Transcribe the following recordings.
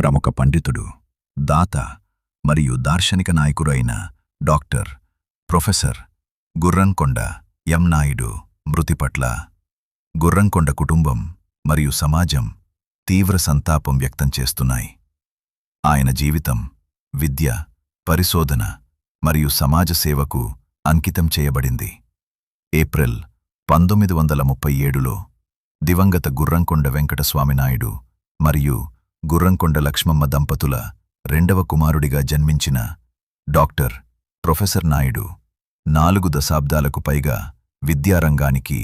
ప్రముఖ పండితుడు దాత మరియు దార్శనిక నాయకుడు అయిన doctor professor Gurramkonda M. Naidu మృతి పట్ల గుర్రంకొండ కుటుంబం మరియు సమాజం తీవ్ర సంతాపం వ్యక్తం చేస్తున్నాయి. ఆయన జీవితం విద్య పరిశోధన మరియు సమాజ సేవకు అంకితం చేయబడింది. ఏప్రిల్ పంతొమ్మిది వందల ముప్పై ఏడులో దివంగత గుర్రంకొండ వెంకటస్వామి నాయుడు మరియు గుర్రంకొండ లక్ష్మమ్మ దంపతుల రెండవ కుమారుడిగా జన్మించిన డాక్టర్ ప్రొఫెసర్ నాయుడు నాలుగు దశాబ్దాలకు పైగా విద్యారంగానికి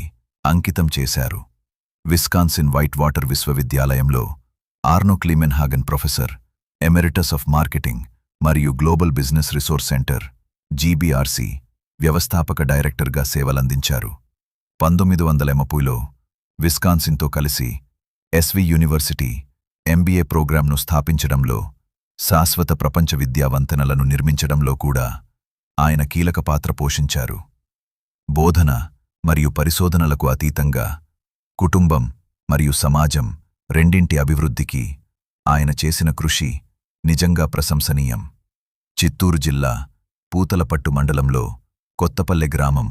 అంకితం చేశారు. విస్కాన్సిన్ వైట్ వాటర్ విశ్వవిద్యాలయంలో Arno Kleimenhagen professor emeritus of marketing మరియు global business resource center GBRC వ్యవస్థాపక డైరెక్టర్గా సేవలందించారు. పంతొమ్మిది వందల ఎమపులో విస్కాన్సిన్తో కలిసి ఎస్వి యూనివర్సిటీ ఎంబీఏ ప్రోగ్రాంను స్థాపించడంలో శాశ్వత ప్రపంచ విద్యావంతనలను నిర్మించడంలో కూడా ఆయన కీలక పాత్ర పోషించారు. బోధన మరియు పరిశోధనలకు అతీతంగా కుటుంబం మరియు సమాజం రెండింటి అభివృద్ధికి ఆయన చేసిన కృషి నిజంగా ప్రశంసనీయం. చిత్తూరు జిల్లా పూతలపట్టు మండలంలో కొత్తపల్లె గ్రామం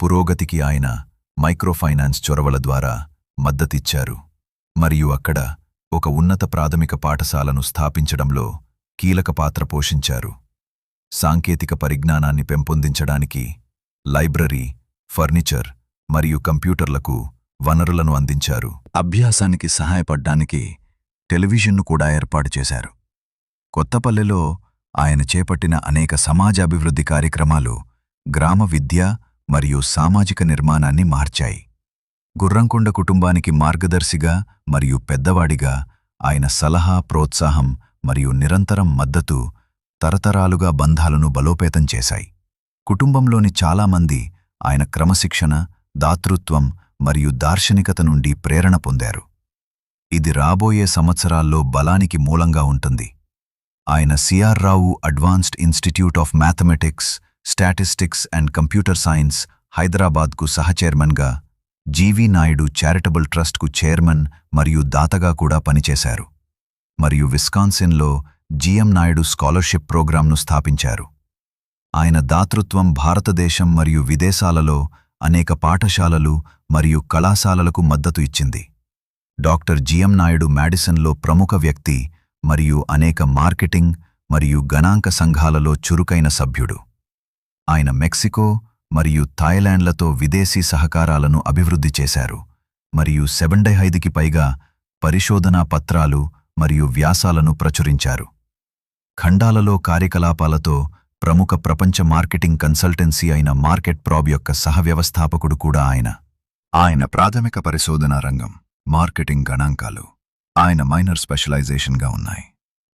పురోగతికి ఆయన మైక్రోఫైనాన్స్ చొరవల ద్వారా మద్దతిచ్చారు. మరియు అక్కడ ఒక ఉన్నత ప్రాథమిక పాఠశాలను స్థాపించడంలో కీలక పాత్ర పోషించారు. సాంకేతిక పరిజ్ఞానాన్ని పెంపొందించడానికి లైబ్రరీ ఫర్నిచర్ మరియు కంప్యూటర్లకు వనరులను అందించారు. అభ్యాసానికి సహాయపడ్డానికి టెలివిజన్ను కూడా ఏర్పాటు చేశారు. కొత్తపల్లెలో ఆయన చేపట్టిన అనేక సమాజాభివృద్ధి కార్యక్రమాలు గ్రామ విద్య మరియు సామాజిక నిర్మాణాన్ని మార్చాయి. గుర్రంకొండ కుటుంబానికి మార్గదర్శిగా మరియు పెద్దవాడిగా ఆయన సలహా ప్రోత్సాహం మరియు నిరంతరం మద్దతు తరతరాలుగా బంధాలను బలోపేతం చేశాయి. కుటుంబంలోని చాలామంది ఆయన క్రమశిక్షణ దాతృత్వం మరియు దార్శనికత నుండి ప్రేరణ పొందారు. ఇది రాబోయే సంవత్సరాల్లో బలానికి మూలంగా ఉంటుంది. ఆయన C R Rao advanced institute of mathematics statistics and computer science హైదరాబాద్కు సహచైర్మన్గా జీవి నాయుడు చారిటబుల్ ట్రస్ట్కు చైర్మన్ మరియు దాతగా కూడా పనిచేశారు. మరియు విస్కాన్సిన్లో జిఎం నాయుడు స్కాలర్షిప్ ప్రోగ్రాంను స్థాపించారు. ఆయన దాతృత్వం భారతదేశం మరియు విదేశాలలో అనేక పాఠశాలలు మరియు కళాశాలలకు మద్దతు ఇచ్చింది. డాక్టర్ జిఎం నాయుడు మ్యాడిసన్లో ప్రముఖ వ్యక్తి మరియు అనేక మార్కెటింగ్ మరియు గణాంక సంఘాలలో చురుకైన సభ్యుడు. ఆయన మెక్సికో మరియు థాయిలాండ్లతో విదేశీ సహకారాలను అభివృద్ధి చేశారు. మరియు సెవెండైహైదుకి పైగా పరిశోధనా పత్రాలు మరియు వ్యాసాలను ప్రచురించారు. ఖండాలలో కార్యకలాపాలతో ప్రముఖ ప్రపంచ మార్కెటింగ్ కన్సల్టెన్సీ అయిన మార్కెట్ ప్రాబ్ యొక్క సహవ్యవస్థాపకుడు కూడా ఆయన. ఆయన ప్రాథమిక పరిశోధనా రంగం మార్కెటింగ్ గణాంకాలు ఆయన మైనర్ స్పెషలైజేషన్గా ఉన్నాయి.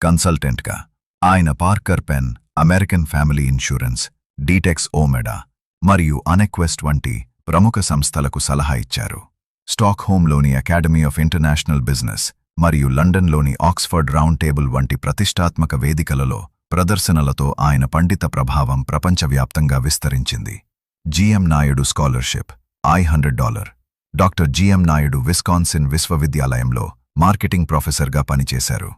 కన్సల్టెంట్గా ఆయన Parker pen American family insurance డీటెక్స్ ఓమెడా మరియు అనెక్వెస్ట్ వంటి ప్రముఖ సంస్థలకు సలహా ఇచ్చారు. స్టాక్హోమ్లోని అకాడమీ ఆఫ్ ఇంటర్నేషనల్ బిజినెస్ మరియు లండన్లోని ఆక్స్ఫర్డ్ రౌండ్ టేబుల్ వంటి ప్రతిష్టాత్మక వేదికలలో ప్రదర్శనలతో ఆయన పండిత ప్రభావం ప్రపంచవ్యాప్తంగా విస్తరించింది. GM Naidu scholarship I hundred dollar. Doctor G M Naidu Wisconsin విశ్వవిద్యాలయంలో మార్కెటింగ్ ప్రొఫెసర్గా పనిచేశారు.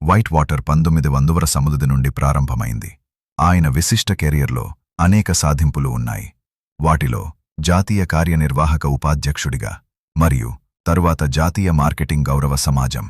వైట్ వాటర్ పంతొమ్మిది వందల సముద్ది నుండి ప్రారంభమైంది. ఆయన విశిష్ట కెరియర్లో అనేక సాధింపులు ఉన్నాయి. వాటిలో జాతీయ కార్యనిర్వాహక ఉపాధ్యక్షుడిగా మరియు తరువాత జాతీయ మార్కెటింగ్ గౌరవ సమాజం.